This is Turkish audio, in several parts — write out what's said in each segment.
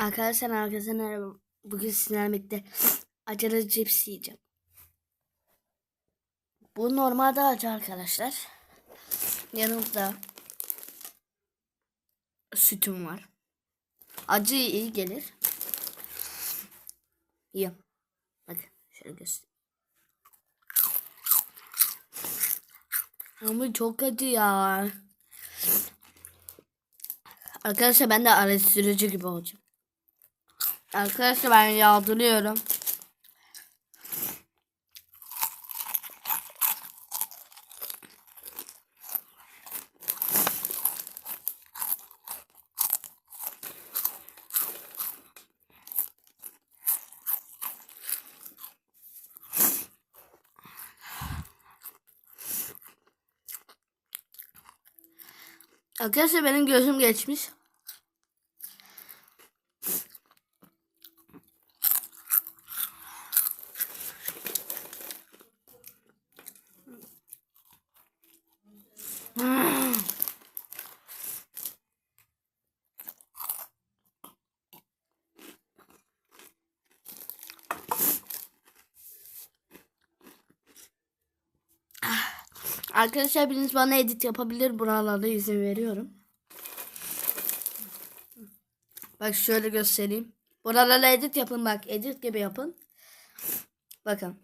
Arkadaşlar arkadaşlar merhaba. Bugün sizlerle birlikte acılı cips yiyeceğim. Bu normalde acı arkadaşlar. Yanımda sütüm var. Acı iyi gelir. Yiyeyim. Hadi şöyle göstereyim. Ama çok acı ya. Arkadaşlar ben de araştırıcı gibi olacağım. Arkadaşlar ben yağdırıyorum. Arkadaşlar benim gözüm geçmiş. Arkadaşlar biriniz bana edit yapabilir. Buralarda izin veriyorum. Bak şöyle göstereyim. Buralara edit yapın bak. Edit gibi yapın. Bakın.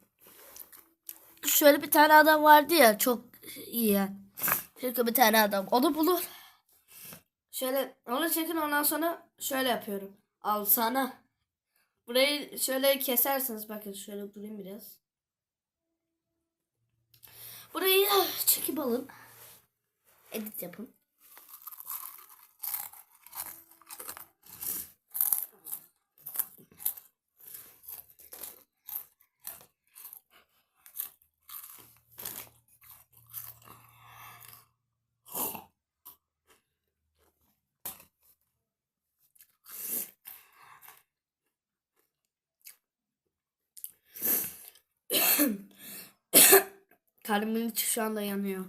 Şöyle bir tane adam vardı ya çok iyi ya. Şöyle bir tane adam. Onu bulur. Şöyle onu çekin ondan sonra şöyle yapıyorum. Al sana. Burayı şöyle kesersiniz. Bakın şöyle durayım biraz. Burayı çekip alın. Edit yapın. Karnımın içi şu anda yanıyor.